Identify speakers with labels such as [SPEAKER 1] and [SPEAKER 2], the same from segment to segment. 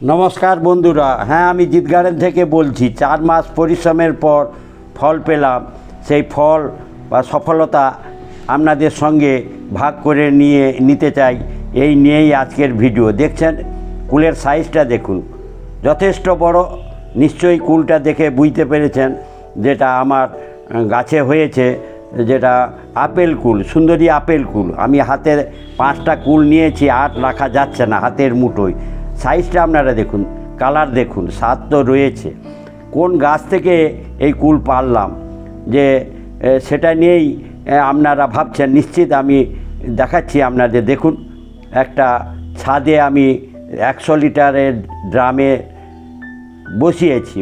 [SPEAKER 1] নমস্কার বন্ধুরা হ্যাঁ আমি জিত গার্ডেন থেকে বলছি, চার মাস পরিশ্রমের পর ফল পেলাম, সেই ফল বা সফলতা আপনাদের সঙ্গে ভাগ করে নিয়ে, নিতে চাই, এই নিয়েই আজকের ভিডিও। দেখছেন, কুলের সাইজটা দেখুন, যথেষ্ট বড়, নিশ্চয়ই কুলটা দেখে বুঝতে পেরেছেন যেটা আমার গাছে হয়েছে, যেটা আপেল কুল, সুন্দরী আপেল কুল। আমি হাতে পাঁচটা কুল নিয়েছি আর রাখা যাচ্ছে না, হাতের মুঠোয়। সাইজটা আপনারা দেখুন, কালার দেখুন, স্বাদ তো রয়েছে। কোন গাছ থেকে এই কুল পারলাম? যে সেটা নিয়েই আপনারা ভাবছেন, নিশ্চিত আমি দেখাচ্ছি আপনাদের। দেখুন, একটা ছাদে আমি একশো লিটারের ড্রামে বসিয়েছি,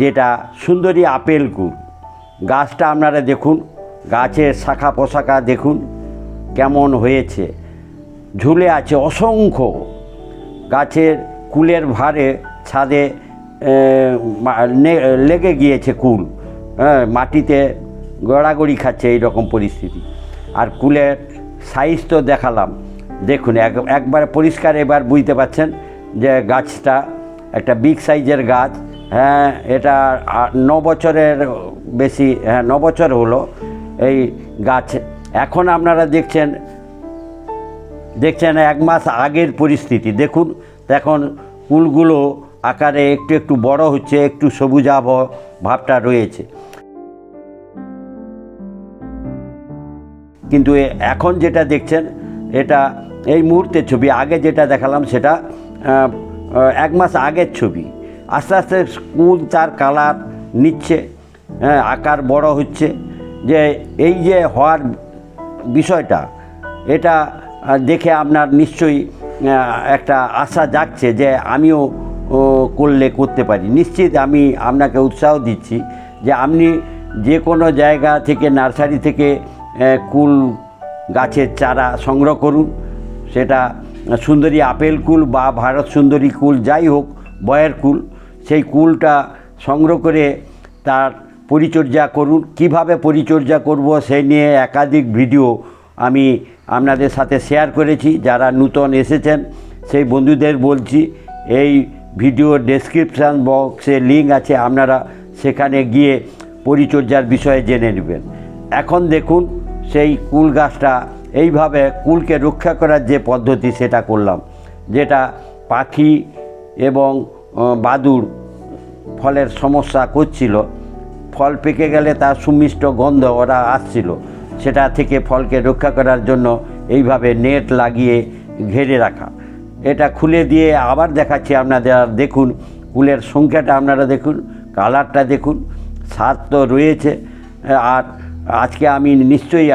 [SPEAKER 1] যেটা সুন্দরী আপেল কুল। গাছটা আপনারা দেখুন, গাছের শাখা পোশাকা দেখুন, কেমন হয়েছে। ঝুলে আছে অসংখ্য গাছের কুলের ভারে ছাদে লেগে গিয়েছে কুল। হ্যাঁ মাটিতে গড়াগড়ি খাচ্ছে এই রকম পরিস্থিতি। আর কুলের সাইজ তো দেখালাম। দেখুন, এক, একবারে পরিষ্কার এবার বুঝতে পারছেন যে গাছটা একটা বিগ সাইজের গাছ। হ্যাঁ এটা ন বছরের বেশি হ্যাঁ ন বছর হলো এই গাছ। এখন আপনারা দেখছেন দেখছেন এক মাস আগের পরিস্থিতি। দেখুন এখন কুলগুলো আকারে একটু একটু বড় হচ্ছে, একটু সবুজাভ ভাবটা রয়েছে। কিন্তু এখন যেটা দেখছেন, এটা এই মুহূর্তের ছবি, আগে যেটা দেখালাম সেটা এক মাস আগের ছবি। আস্তে আস্তে কুল তার কালার নিচ্ছে আকার বড় হচ্ছে। যে, এই যে হওয়ার বিষয়টা, এটা দেখে আপনার নিশ্চয়ই একটা আশা জাগছে যে আমিও করলে করতে পারি। নিশ্চিত আমি আপনাকে উৎসাহ দিচ্ছি যে আপনি যে কোনো জায়গা থেকে, নার্সারি থেকে কুল গাছের চারা সংগ্রহ করুন। সেটা সুন্দরী আপেল কুল বা ভারত সুন্দরী কুল যাই হোক, বয়ের কুল, সেই কুলটা সংগ্রহ করে তার পরিচর্যা করুন। কীভাবে পরিচর্যা করব সেই নিয়ে একাধিক ভিডিও আমি আপনাদের সাথে শেয়ার করেছি, যারা নূতন এসেছেন, সেই বন্ধুদের বলছি, এই ভিডিও ডেসক্রিপশান বক্সে লিঙ্ক আছে, আপনারা সেখানে গিয়ে পরিচর্যার বিষয়ে জেনে নেবেন। এখন দেখুন, সেই কুল গাছটা, এইভাবে কুলকে রক্ষা করার যে পদ্ধতি সেটা করলাম, যেটা পাখি এবং বাদুড় ফলের সমস্যা করছিল, ফল পেকে গেলে তার সুমিষ্ট গন্ধ ওরা আসছিল। সেটা থেকে ফলকে রক্ষা করার জন্য এইভাবে নেট লাগিয়ে ঘেরে রাখা। এটা খুলে দিয়ে আবার দেখাচ্ছি আপনাদের দেখুন কুলের সংখ্যাটা আপনারা দেখুন কালারটা দেখুন স্বাদ তো রয়েছে। আর আজকে আমি নিশ্চয়ই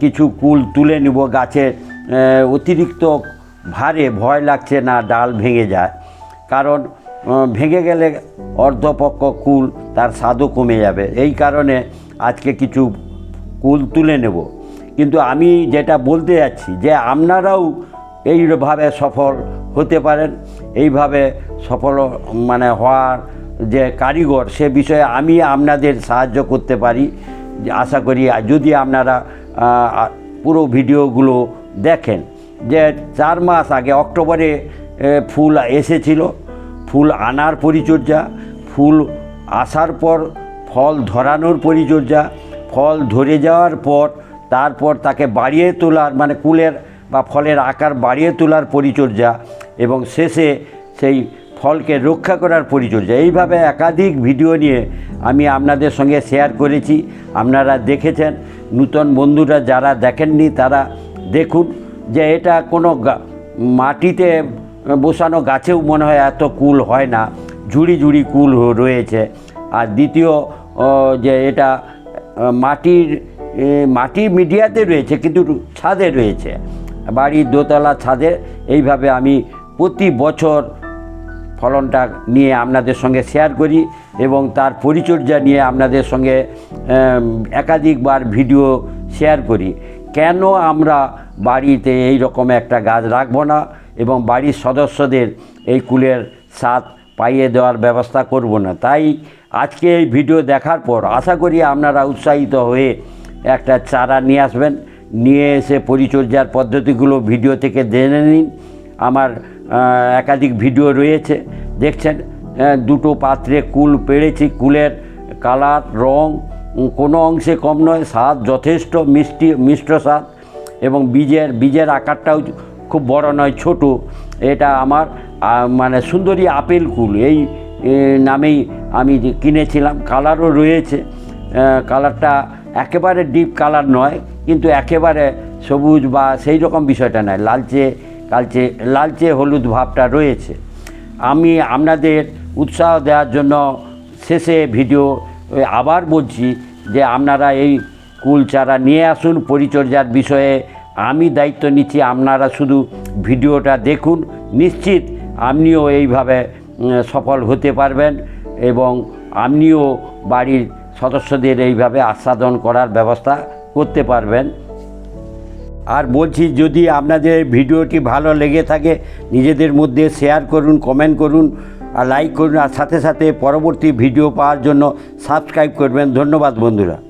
[SPEAKER 1] কিছু কুল তুলে নিব আহ, অতিরিক্ত ভারে ভয় লাগছে না ডাল ভেঙে যায়। কারণ ভেঙে গেলে অর্ধপক্ষ কুল তার স্বাদও কমে যাবে। এই কারণে আজকে কিছু কুল তুলে নেব। কিন্তু আমি যেটা বলতে যাচ্ছি যে আপনারাও এইভাবে সফল হতে পারেন, এইভাবে সফল মানে হওয়ার যে কারিগর সে বিষয়ে আমি আপনাদের সাহায্য করতে পারি, আশা করি। যদি আপনারা পুরো ভিডিওগুলো দেখেন যে চার মাস আগে অক্টোবরে ফুল এসেছিল, ফুল আনার পরিচর্যা, ফুল আসার পর ফল ধরানোর পরিচর্যা ফল ধরে যাওয়ার পর, তারপর তাকে বাড়িয়ে তোলার মানে কুলের বা ফলের আকার বাড়িয়ে তোলার পরিচর্যা এবং শেষে সেই ফলকে রক্ষা করার পরিচর্যা। এইভাবে একাধিক ভিডিও নিয়ে আমি আপনাদের সঙ্গে শেয়ার করেছি। আপনারা দেখেছেন, নূতন বন্ধুরা যারা দেখেননি তারা দেখুন যে এটা কোনো মাটিতে বসানো গাছেও মনে হয় এত কুল হয় না। ঝুড়ি ঝুড়ি কুল রয়েছে। আর দ্বিতীয় যে এটা মাটির মাটি মিডিয়াতে রয়েছে, কিন্তু ছাদে রয়েছে। বাড়ির দোতলা ছাদে, এইভাবে আমি প্রতি বছর ফলনটা নিয়ে আপনাদের সঙ্গে শেয়ার করি এবং তার পরিচর্যা নিয়ে আপনাদের সঙ্গে একাধিকবার ভিডিও শেয়ার করি। কেন আমরা বাড়িতে এই রকম একটা গাছ রাখব না এবং বাড়ির সদস্যদের এই কুলের স্বাদ পাইয়ে দেওয়ার ব্যবস্থা করব না। তাই আজকে এই ভিডিও দেখার পর আশা করি আপনারা উৎসাহিত হয়ে একটা চারা নিয়ে আসবেন। নিয়ে এসে পরিচর্যার পদ্ধতিগুলো ভিডিও থেকে জেনে নিন। আমার একাধিক ভিডিও রয়েছে। দেখছেন দুটো পাত্রে কুল পেড়েছি। কুলের কালার, রং কোনো অংশে কম নয়, স্বাদ যথেষ্ট, মিষ্টি, মিষ্ট স্বাদ। এবং বীজের বীজের আকারটাও খুব বড় নয়, ছোট। এটা আমার মানে সুন্দরী আপেল কুল, এই নামেই আমি কিনেছিলাম, কালারও রয়েছে। কালারটা একেবারে ডিপ কালার নয়, কিন্তু একেবারে সবুজ বা সেই রকম বিষয়টা নয়, লালচে, কালচে, লালচে হলুদ ভাবটা রয়েছে। আমি আপনাদের উৎসাহ দেওয়ার জন্য শেষে ভিডিও আবার বলছি যে আপনারা এই কুল চারা নিয়ে আসুন, পরিচর্যার বিষয়ে আমি দায়িত্ব নিচ্ছি, আপনারা শুধু ভিডিওটা দেখুন, নিশ্চিত আপনিও এইভাবে সফল হতে পারবেন এবং আপনিও বাড়ির সদস্যদের এইভাবে আস্বাদন করার ব্যবস্থা করতে পারবেন। আর বলছি, যদি আপনাদের ভিডিওটি ভালো লেগে থাকে, নিজেদের মধ্যে শেয়ার করুন, কমেন্ট করুন, আর লাইক করুন, আর সাথে সাথে পরবর্তী ভিডিও পাওয়ার জন্য সাবস্ক্রাইব করবেন। ধন্যবাদ বন্ধুরা।